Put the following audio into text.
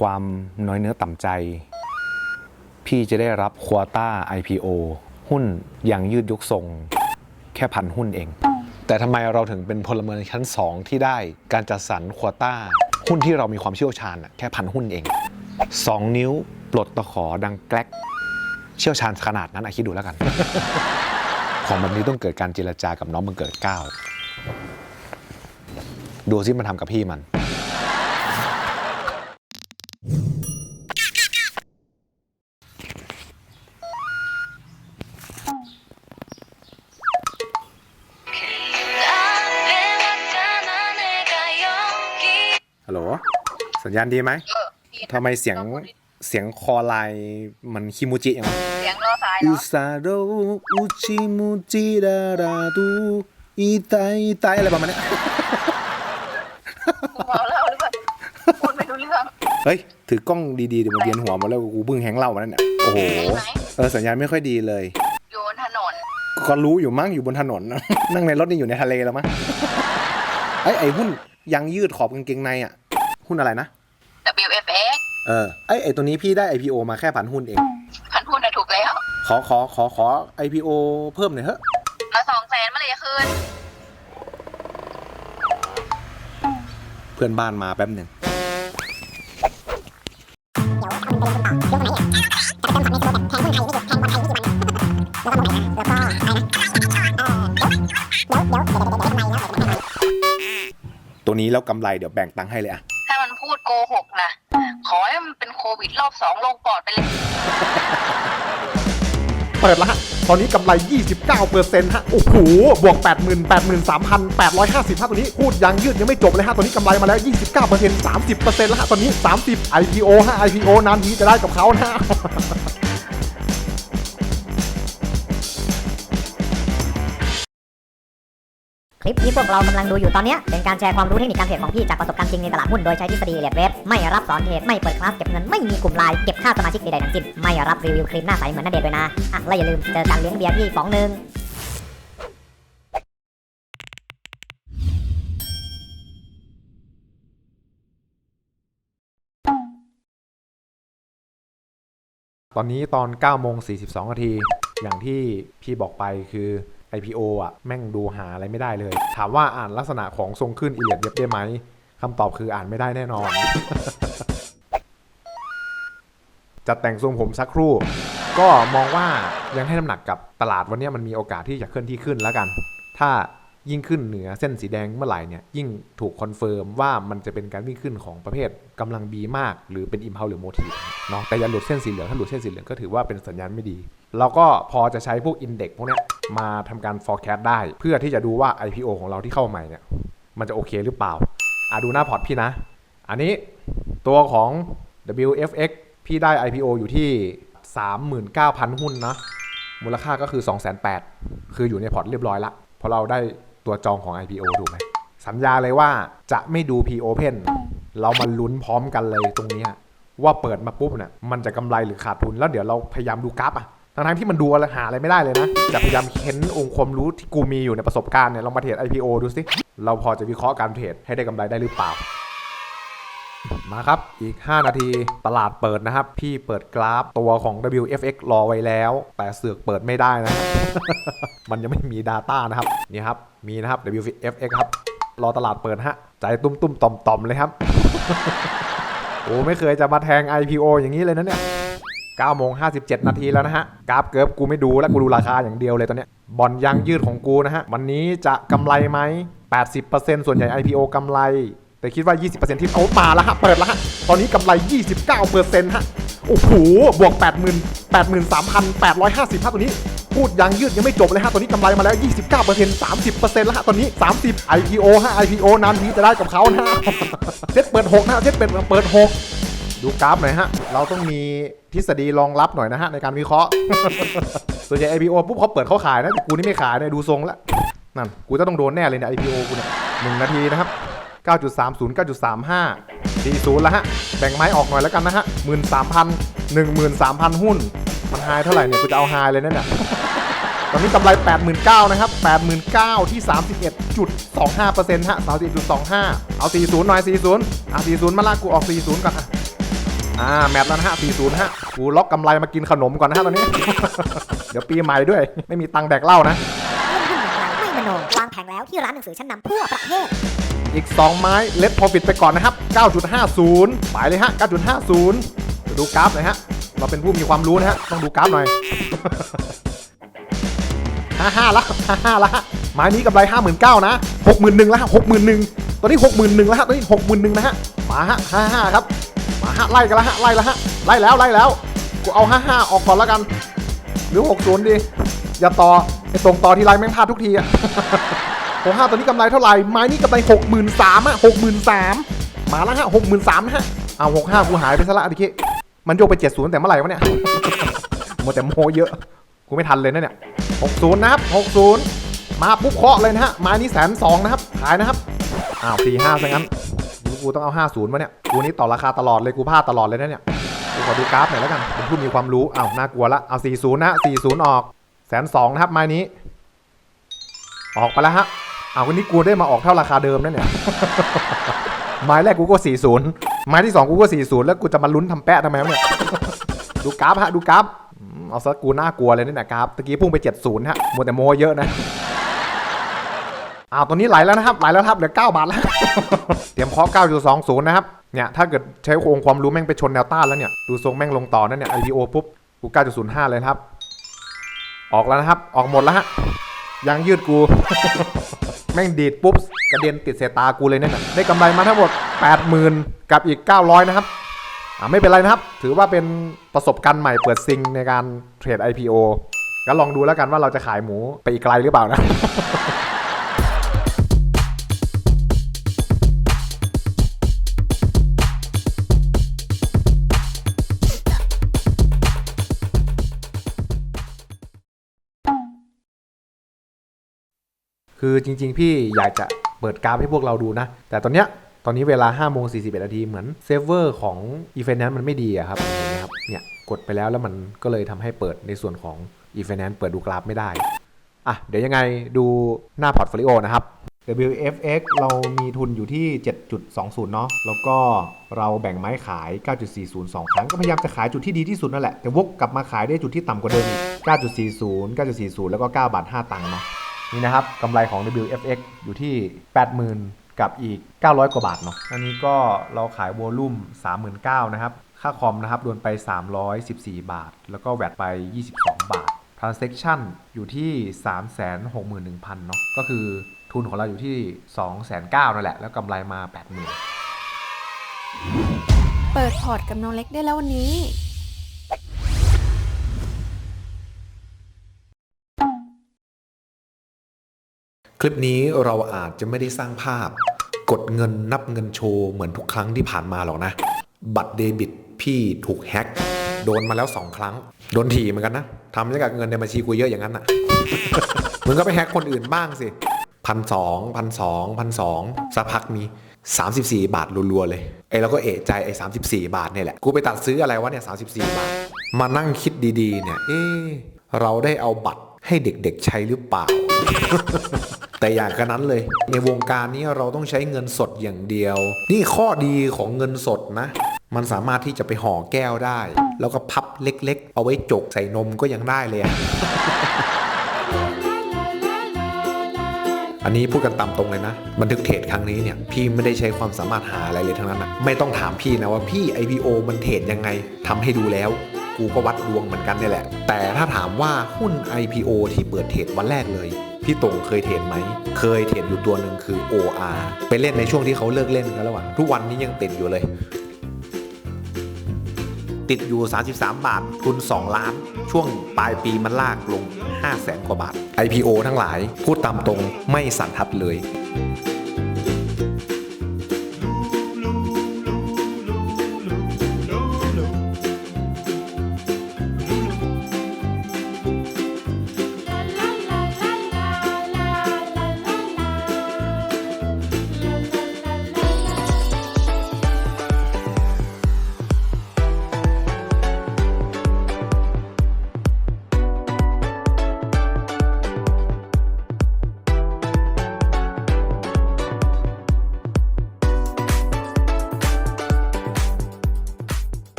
ความน้อยเนื้อต่ำใจ พี่จะได้รับควอต้า IPO หุ้นยังยืดยกทรง แค่พันหุ้นเอง แต่ทำไมเราถึงเป็นพลเมืองชั้น 2 ที่ได้การจัดสรรควอต้า หุ้นที่เรามีความเชี่ยวชาญแค่พันหุ้นเอง 2 นิ้วปลดตะขอดังแกลกเชี่ยวชาญขนาดนั้นอะคิดดูแล้วกัน ของแบบนี้ต้องเกิดการเจรจากับน้องบังเกิดเก้าดูซิมันทำกับพี่มัน สัญญาณดีไหมเออพี่ทำไมเสียงเสียงคอไลน์มันคิมูจิอย่างวะเสียงรอสายอุเนาะซาโดอุชิมูจิดาราดูอีไตอีไตอะไรประมาณเนี้ยกูเมาเหล้าหรือเปล่าพูดไม่รู้เรื่อง เฮ้ย ถือกล้องดีๆเดี๋ยวมาเวียนหัวหมาแล้วกูเพิ่งแฮงเหล่ามานั่นเนี่ยโอ้โหไหนเออสัญญาณไม่ค่อยดีเลย อยู่บนถนนก็รู้อยู่มั้งอยู่บนถนน นั่งในรถนี่อยู่ในทะเลแล้วมั้งไอ้ยไอ้หุ้นยังยืดขอบกางเกงในอะ หุ้นอะไรนะ WFX เออไอ้ไอ้ตัวนี้พี่ได้ IPO มาแค่พันหุ้นเอง พันพูดนะถูกแล้ว ขอขอขอขอ IPO เพิ่มหน่อยเถอะมาสองแสนเมื่อไหรจะคืนเพื่อนบ้านมาแป๊บหนึ่งตัวนี้แล้วกำไรเดี๋ยวแบ่งตังค์ให้เลยอะถ้ามันพูดโกหกนะขอให้มันเป็นโควิดรอบสองลงปอดไปเลย เปิดแล้วฮะ ตอนนี้กำไร 29เปอร์เซ็นต์ฮะ โอ้โห บวก 80,000 83,850ฮะตัวนี้ พูดยังยืดยังไม่จบเลยฮะ ตอนนี้กำไรมาแล้ว 29เปอร์เซ็นต์30เปอร์เซ็นต์แล้วฮะ ตอนนี้ 30 IPO ฮะ IPO นานทีจะได้กับเขานะ คลิปที่พวกเรากำลังดูอยู่ตอนนี้เป็นการแชร์ความรู้เทคนิคการเทรดของพี่จากประสบการณ์จริงในตลาดหุ้นโดยใช้ทฤษฎีเรียดเว็บไม่รับสอนเทรดไม่เปิดคลาสเก็บเงินไม่มีกลุ่มไลน์เก็บค่าสมาชิกใดๆทั้งสิ้นไม่รับรีวิวครีมหน้าใสเหมือนนันเดชด้วยนะอะและอย่าลืมเจอกันเลี้ยงเบียร์ที่ป๋องหนึ่งตอนนี้ตอน9โมง42นาทีอย่างที่พี่บอกไปคือ IPO อะ แม่งดูหาอะไรไม่ได้เลย ถามว่าอ่านลักษณะของทรงขึ้นอีเลียดเย็บได้ไหมคำตอบคืออ่านไม่ได้แน่นอน จะแต่งทรงผมสักครู่ ก็มองว่ายังให้น้ำหนักกับตลาดวันนี้มันมีโอกาสที่จะเคลื่อนที่ขึ้นแล้วกัน ถ้า ยิ่งขึ้นเหนือเส้นสีแดงเมื่อไหร่เนี่ยยิ่งถูกคอนเฟิร์มว่ามันจะเป็นการวิ่งขึ้นของประเภทกำลังบีมาก หรือเป็นอิมพ l ลหรือโมทีฟเนาะแต่อย่าหลุดเส้นสีเหลืองถ้าหลุดเส้นสีเหลืองก็ถือว่าเป็นสัญญาณไม่ดีเราก็พอจะใช้พวกอินเด็กพวกนี้มาทำการ forecast ได้ เพื่อที่จะดูว่า IPO ของเราที่เข้าใหม่เนี่ยมันจะโอเคหรือเปล่าอะดูหน้าพอร์ตพี่นะ อันนี้ตัวของ WFX พี่ได้ IPO อยู่ที่ 39,000 หุ้นนะมูลค่าก็คือ 2,800 0คืออยู่ในพอร์ตเรียบร้อยละเพราะเราได้ ตัวจองของ IPO ถูกไหมสัญญาเลยว่าจะไม่ดู P-Open เรามาลุ้นพร้อมกันเลยตรงนี้ว่าเปิดมาปุ๊บเนี่ยมันจะกำไรหรือขาดทุน แล้วเดี๋ยวเราพยายามดูกราฟอะทั้งๆที่มันดูอะไรหาอะไรไม่ได้เลยนะ จะพยายามเค้นองค์ความรู้ที่กูมีอยู่ในประสบการณ์เนี่ยลองมาเทรด IPO ดูสิ เราพอจะวิเคราะห์การเทรดให้ได้กำไรได้หรือเปล่า มาครับ อีก 5 นาที ตลาดเปิดนะครับ พี่เปิดกราฟตัวของ WFX รอไว้แล้ว แต่เสือกเปิดไม่ได้นะ มันยังไม่มี Data นะครับ นี่ครับ มีนะครับ WFX ครับ รอตลาดเปิดฮะ ใจตุ้มตุ้มๆต่อมต่อมๆเลยครับ โอ้ไม่เคยจะมาแทง IPO อย่างนี้เลยนะเนี่ย9โมง57 นาทีแล้วนะฮะ กราฟเกิร์ฟกูไม่ดูแล้วกูดูราคาอย่างเดียวเลยตอนเนี้ยบอลยางยืดของกูนะฮะ วันนี้จะกำไรไหม80%ส่วนใหญ่ IPO กำไร แต่คิดว่า 20%ที่เขามาแล้วฮะ เปิดแล้วฮะ ตอนนี้กำไร 29%ฮะ โอ้โห บวก 80,000 83,850ฮะตัวนี้พูดยังยืดยังไม่จบเลยฮะ ตอนนี้กำไรมาแล้ว 29% 30%แล้วฮะ ตอนนี้ 30 IPO ฮะ IPO นานทีจะได้กับเขานะเซ็ตเปิด6นะเซ็ตเปิดเปิด 6 ดูกราฟหน่อยฮะ เราต้องมีทฤษฎีรองรับหน่อยนะฮะ ในการวิเคราะห์ส่วนใหญ่ IPO ปุ๊บเขาเปิดเขาขายนะแต่กูนี่ไม่ขายเนี่ยดูทรงล้วนั่นกูจะต้องโดนแน่เลยเนี่ย IPO กูเนี่ยหนึ่งนาทีนะครับ 9.30 9.35 40แล้วฮะ แบ่งไม้ออกหน่อยแล้วกันนะฮะ 13,000 13,000 หุ้น มันไฮเท่าไหร่เนี่ย กูจะเอาไฮเลยนั่นเนี่ยตอนนี้กำไร 89,000 นะครับ 89,000 ที่ 31.25%ฮะ31.25 เอา 40 หน่อย 40 อะ 40 มาละกูออก 40 ก่อนอะอ่า แมตช์แล้วนะฮะ 40นะฮะ กูล็อกกำไรมากินขนมก่อนนะฮะตอนนี้ เดี๋ยวปีใหม่ด้วย ไม่มีตังค์แดกเหล้านะ ไม่มโน วางแผงแล้วที่ร้านหนังสือชั้นนำทั่วประเทศ อีก 2 ไม้เล t พอฟิตไปก่อนนะครับ 9.50 ไปเลยฮะ 9.50 ดูกราฟหน่อยฮะ เราเป็นผู้มีความรู้นะฮะ ต้องดูกราฟหน่อย 55ละ55ละฮะไม้นี้กำไร59,000นะ61,000แล้วฮะ61,000ตอนนี้61,000ล้วฮะตอนนี้61,000นะฮะ มาฮะ55ครับ มาฮะไล่กันล้วฮะไล่ล้วฮะไล่แล้วไล่แล้ว กูเอา 55 ออกก่อนแล้วกัน หรือ 60 ดี อย่าต่อไอ้ตรงต่อที่ไรแม่งพลาดทุกทีอะ หกห้าตอนนี้กำไรเท่าไหร่ ไม้นี้กำไรหกหมื่นสามอะหกหมื่นสามมาแล้วฮะหกหมื่นสามฮะ เอาหกห้ากูหายไปซะละดิเคมันโยกไปเจ็ดศูนย์แต่เมื่อไหร่วะเนี่ยโมวแต่โมเยอะ กูไม่ทันเลยนะเนี่ยหกศูนย์นะครับหกศูนย์มาปุ๊บเคาะเลยนะฮะ ไม้นี้แสนสองนะครับ ขายนะครับ อ้าวสี่ห้าซะงั้น กูต้องเอาห้าศูนย์มาเนี่ย กูนี่ต่อราคาตลอดเลย กูพลาดตลอดเลยนะเนี่ย กูขอดูกราฟหน่อยแล้วกันเป็นผู้มีความรู้ อ้าว น่ากลัวละ เอาสี่ศูนย์นะสี่ศูนย์ออกแสนสองนะครับ ไม้นี้ ออกไปแล้วฮะ เอาวันนี้กูได้มาออกเท่าราคาเดิมนั่นเนี่ย ไม้แรกกูก็ 40 ไม้ที่ 2 กูก็ 40 แล้วกูจะมาลุ้นทำแปะทำไมวะเนี่ย ดูกราฟฮะ ดูกราฟอืมเอาซะกูน่ากลัวเลยนี่นะกราฟตะกี้พุ่งไป 70 ฮะมัวแต่โมเยอะนะอ้าวตัวนี้ไหลแล้วนะครับ ไหลแล้วครับ เหลือ 9 บาทแล้ว เตรียมเคาะ9.20 นะครับ เนี่ย ถ้าเกิดใช้องค์ความรู้แม่งไปชนแนวต้านแล้วเนี่ย ดูทรงแม่งลงต่อนั่นเนี่ย IPO ปุ๊บ กู 9.05 เลยนะครับ ออกแล้วนะครับ ออกหมดแล้วฮะยางยืดกู แม่งดีดปุ๊บกระเด็นติดเสยตากูเลยนั่นน่ะได้กำไรมาทั้งหมด 80,000 กับอีก 900 นะครับอ่าไม่เป็นไรนะครับ ถือว่าเป็นประสบการณ์ใหม่เปิดซิงในการเทรด IPO ก็ลองดูแล้วกันว่าเราจะขายหมูไปอีกไกลหรือเปล่านะ คือจริง ๆ พี่อยากจะเปิดกราฟให้พวกเราดูนะ แต่ตอนเนี้ยตอนนี้เวลา5โมง41นาทีเหมือนเซิร์ฟเวอร์ของ e f i n a n c e มันไม่ดีอะครับเห็นไหมครับเนี่ยกดไปแล้วแล้วมันก็เลยทำให้เปิดในส่วนของ e f i n a n c e เปิดดูกราฟไม่ได้อะเดี๋ยวยังไงดูหน้าพอร์ตโฟลิโอนะครับ WFX เรามีทุนอยู่ที่ 7.20 เนาะ แล้วก็เราแบ่งไม้ขาย 9.40 2 ครั้ง ก็พยายามจะขายจุดที่ดีที่สุดนั่นแหละ แต่วกกลับมาขายได้จุดที่ต่ำกว่าเดิมอีก9.40 9.40 แล้วก็ 9 บาท 5 ตังค์เนาะ นี่นะครับกำไรของ WFX อยู่ที่ 80,000 กับอีก 900 กว่าบาทเนาะอันนี้ก็เราขายวอลลุ่ม 39,000นะครับ ค่าคอมนะครับโดนไป 314 บาท แล้วก็แวดไป 22 บาท transaction อยู่ที่ 361,000เนาะก็คือทุนของเราอยู่ที่ 209,000นั่นแหละ แล้วกำไรมา 80,000 เปิดพอร์ตกับน้องเล็กได้แล้ววันนี้ คลิปนี้เราอาจจะไม่ได้สร้างภาพ กดเงินนับเงินโชว์เหมือนทุกครั้งที่ผ่านมาหรอกนะ บัตรเดบิตพี่ถูกแฮ็กโดนมาแล้วสองครั้ง โดนถีเหมือนกันนะทำให้กับเงินในบัญชีกูเยอะอย่างนั้นอะมึงก็ไปแฮ็กคนอื่นบ้างสิพันสองพันสองพันสองสักพักมี 34 บาทรัวๆเลยไอ้เราก็เอะใจไอ้34บาทเนี่ยแหละ กูไปตัดซื้ออะไรวะเนี่ย34บาท มานั่งคิดดีๆ เนี่ย เอ๊เราได้เอาบัตรให้เด็กๆใช้หรือเปล่า แต่อย่างกระนั้นเลย ในวงการนี้เราต้องใช้เงินสดอย่างเดียว นี่ข้อดีของเงินสดนะ มันสามารถที่จะไปห่อแก้วได้ แล้วก็พับเล็กๆ เอาไว้จกใส่นมก็ยังได้เลยอันนี้พูดกันตามตรงเลยนะ บันทึกเทรดครั้งนี้เนี่ย พี่ไม่ได้ใช้ความสามารถหาอะไรเลยทั้งนั้นนะไม่ต้องถามพี่นะว่าพี่ IPO มันเทรดยังไงทำให้ดูแล้ว กูก็วัดดวงเหมือนกันนี่แหละ แต่ถ้าถามว่าหุ้น IPO ที่เปิดเทรดวันแรกเลย พี่ตงเคยเทรดไหม เคยเทรดอยู่ตัวหนึ่งคือ OR ไปเล่นในช่วงที่เขาเลิกเล่นกันแล้วอะทุกวันนี้ยังติดอยู่เลย ติดอยู่ 33 บาททุน 2 ล้าน ช่วงปลายปีมันลากลง 5 0 0แสนกว่าบาท IPO ทั้งหลายพูดตามตรงไม่สันทัดเลย